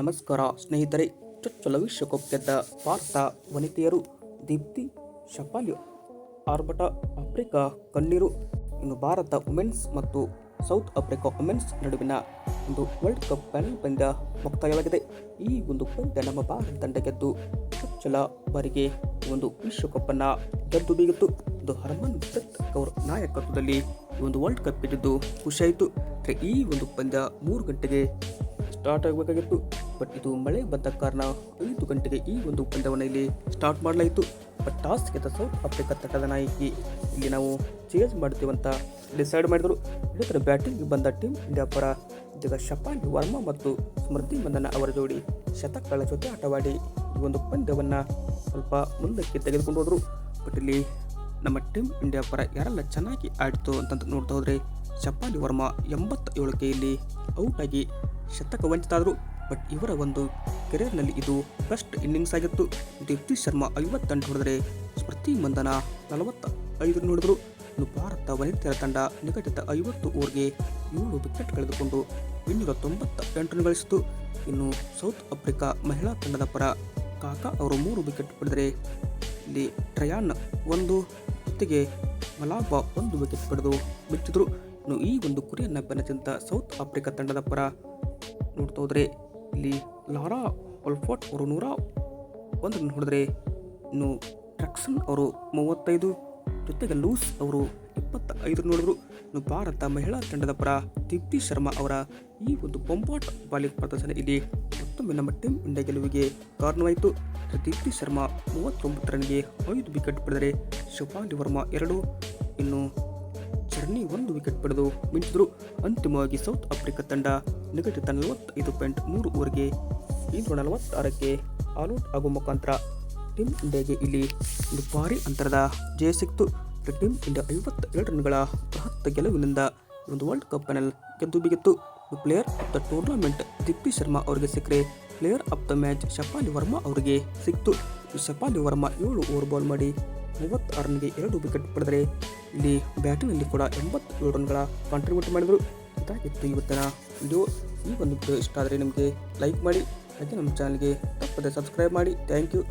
ನಮಸ್ಕಾರ ಸ್ನೇಹಿತರೆ, ಚೊಚ್ಚಲ ವಿಶ್ವಕಪ್ ಗೆದ್ದ ಭಾರತ ವನಿತೆಯರು ದೀಪ್ತಿ ಶಪಾಲಿ ಆರ್ಭಟ, ಆಫ್ರಿಕಾ, ಕಣ್ಣೀರು, ಇನ್ನು ಭಾರತ ವುಮೆನ್ಸ್ ಮತ್ತು ಸೌತ್ ಆಫ್ರಿಕಾ ವುಮೆನ್ಸ್ ನಡುವಿನ ಒಂದು ವರ್ಲ್ಡ್ ಕಪ್ ಫೈನಲ್ ಪಂದ್ಯ ಮುಕ್ತಾಯವಾಗಿದೆ. ಈ ಒಂದು ಪಂದ್ಯ ನಮ್ಮ ಭಾರತ ತಂಡ ಗೆದ್ದು ಚೊಚ್ಚಲ ಬಾರಿಗೆ ಒಂದು ವಿಶ್ವಕಪ್ಪನ್ನು ಗೆದ್ದು ಬೀಗಿತ್ತು. ಇದು ಹರ್ಮನ್ ಪ್ರೀತ್ ಕೌರ್ ನಾಯಕತ್ವದಲ್ಲಿ ಒಂದು ವರ್ಲ್ಡ್ ಕಪ್ ಗೆದ್ದು ಖುಷಿಯಾಯಿತು ಈ ಒಂದು ಪಂದ್ಯ ಮೂರು ಗಂಟೆಗೆ ಸ್ಟಾರ್ಟ್ ಆಗಬೇಕಾಗಿತ್ತು. ಬಟ್ ಇದು ಮಳೆ ಬಂದ ಕಾರಣ ಐದು ಗಂಟೆಗೆ ಈ ಒಂದು ಪಂದ್ಯವನ್ನು ಇಲ್ಲಿ ಸ್ಟಾರ್ಟ್ ಮಾಡಲಾಯಿತು. ಬಟ್ ಟಾಸ್ ಗೆದ್ದ ಸೌತ್ ಆಫ್ರಿಕಾ ತಂಡದ ನಾಯಕಿ. ಇಲ್ಲಿ ನಾವು ಚೇಂಜ್ ಮಾಡ್ತೀವಿ ಅಂತ ಡಿಸೈಡ್ ಮಾಡಿದರು. ಇದರ ಬ್ಯಾಟಿಂಗ್ ಬಂದ ಟೀಮ್ ಇಂಡಿಯಾ ಪರ ಇದೀಗ ಶಪಾನ್ ವರ್ಮಾ ಮತ್ತು ಸ್ಮೃತಿ ಮಂದನ ಅವರ ಜೋಡಿ ಶತಕಗಳ ಜೊತೆ ಆಟವಾಡಿ ಈ ಒಂದು ಪಂದ್ಯವನ್ನು ಸ್ವಲ್ಪ ಮುಂದಕ್ಕೆ ತೆಗೆದುಕೊಂಡು ಹೋದರು. ಬಟ್ ಇಲ್ಲಿ ನಮ್ಮ ಟೀಮ್ ಇಂಡಿಯಾ ಪರ ಯಾರೆಲ್ಲ ಚೆನ್ನಾಗಿ ಆಡಿತು ಅಂತ ನೋಡ್ತಾ ಹೋದರೆ ಶಪಾಲಿ ವರ್ಮಾ ಎಂಬತ್ತ ಏಳಕ್ಕೆ ಇಲ್ಲಿ ಔಟ್ ಆಗಿ ಶತಕ ವಂಚಿತಾದರು. ಬಟ್ ಇವರ ಒಂದು ಕೆರಿಯರ್ನಲ್ಲಿ ಇದು ಬೆಸ್ಟ್ ಇನ್ನಿಂಗ್ಸ್ ಆಗಿತ್ತು. ದೀಪ್ತಿ ಶರ್ಮಾ ಐವತ್ತೆಂಟು ಹೊಡೆದರೆ ಸ್ಮೃತಿ ಮಂದನ ನಲವತ್ತ ಐದು ನೋಡಿದರು. ಇನ್ನು ಭಾರತ ವನಿತೆಯರ ತಂಡ ನಿಗದಿತ ಐವತ್ತು ಓವರ್ಗೆ ಏಳು ವಿಕೆಟ್ ಕಳೆದುಕೊಂಡು ಇನ್ನೂರ ತೊಂಬತ್ತ ಎಂಟನ್ನು ಗಳಿಸಿತು. ಇನ್ನು ಸೌತ್ ಆಫ್ರಿಕಾ ಮಹಿಳಾ ತಂಡದ ಪರ ಕಾಕಾ ಅವರು ಮೂರು ವಿಕೆಟ್ ಪಡೆದರೆ ಇಲ್ಲಿ ಟ್ರಯಾನ್ ಒಂದು ಜೊತೆಗೆ ಮಲಾಬಾ ಒಂದು ವಿಕೆಟ್ ಪಡೆದು ಬಿಚ್ಚಿದ್ರು ಇನ್ನು ಈ ಒಂದು ಕುರಿಯನ್ನು ಬೆನ್ನತ್ತಿದ್ದ ಸೌತ್ ಆಫ್ರಿಕಾ ತಂಡದ ಪರ ನೋಡ್ತಾ ಹೋದರೆ ಇಲ್ಲಿ ಲಾರಾ ಒಲ್ಫೋಟ್ ಅವರು ನೂರ ಒಂದು ರನ್ ಇನ್ನು ಟ್ರಕ್ಸನ್ ಅವರು ಮೂವತ್ತೈದು, ಜೊತೆಗೆ ಲೂಸ್ ಅವರು ಇಪ್ಪತ್ತ ಐದು ನೋಡಿದ್ರು ಇನ್ನು ಭಾರತ ಮಹಿಳಾ ತಂಡದ ಪರ ದೀಪ್ತಿ ಶರ್ಮಾ ಅವರ ಈ ಒಂದು ಬೊಂಬಾಟ್ ಬಾಲಿಂಗ್ ಪ್ರದರ್ಶನ ಇಲ್ಲಿ ಮತ್ತೊಮ್ಮೆ ನಮ್ಮ ಟೀಮ್ ಇಂಡಿಯಾ ಗೆಲುವಿಗೆ ಕಾರಣವಾಯಿತು. ದೀಪ್ತಿ ಶರ್ಮಾ ಮೂವತ್ತೊಂಬತ್ತು ರನ್ಗೆ ಐದು ವಿಕೆಟ್ ಪಡೆದರೆ ಶಫಾಲಿ ವರ್ಮಾ ಎರಡು. ಇನ್ನು ಚರ್ನಿ ಒಂದು ವಿಕೆಟ್ ಪಡೆದು ಮಿಂಚಿದ್ರು. ಅಂತಿಮವಾಗಿ ಸೌತ್ ಆಫ್ರಿಕಾ ತಂಡ ನಿಗದಿತ ನಲವತ್ತೈದು ಪಾಯಿಂಟ್ ಮೂರು ಓವರ್ಗೆ ಇನ್ನೂರ ನಲವತ್ತಾರಕ್ಕೆ ಆಲ್ಔಟ್ ಆಗುವ ಮುಖಾಂತರ ಟೀಮ್ ಇಂಡಿಯಾಗೆ ಇಲ್ಲಿ ಒಂದು ಭಾರಿ ಅಂತರದ ಜಯ ಸಿಕ್ತು ಟೀಮ್ ಇಂಡಿಯಾ ಐವತ್ತೇಳು ರನ್ಗಳ ಬೃಹತ್ ಗೆಲುವಿನಿಂದ ಒಂದು ವರ್ಲ್ಡ್ ಕಪ್ ಫೈನಲ್ ಗೆದ್ದು ಬಿಗಿತ್ತು. Player of the tournament Deepti Sharma ಅವರಿಗೆ ಸಿಕ್ಕರೆ player of the match Shafali Verma ಅವರಿಗೆ ಸಿಕ್ತು ಶಪಾಲಿ ವರ್ಮಾ ಏಳು ಓವರ್ ಬಾಲ್ ಮಾಡಿ ಮೂವತ್ತಾರು ರನ್ಗೆ ಎರಡು ವಿಕೆಟ್ ಪಡೆದರೆ ಇಲ್ಲಿ ಬ್ಯಾಟಿಂಗ್ನಲ್ಲಿ ಕೂಡ ಎಂಬತ್ತೇಳು ರನ್ಗಳ ಕಾಂಟ್ರಿಬ್ಯೂಟ್ ಮಾಡಿದರು. ಇದಾಗಿತ್ತು ಇವತ್ತಿನ ವಿಡಿಯೋ ಈ ಒಂದು ವಿಡಿಯೋ ಇಷ್ಟ ಆದರೆ ನಿಮಗೆ ಲೈಕ್ ಮಾಡಿ, ಹಾಗೆ ನಮ್ಮ ಚಾನಲ್ಗೆ ತಪ್ಪದೆ ಸಬ್ಸ್ಕ್ರೈಬ್ ಮಾಡಿ. Thank you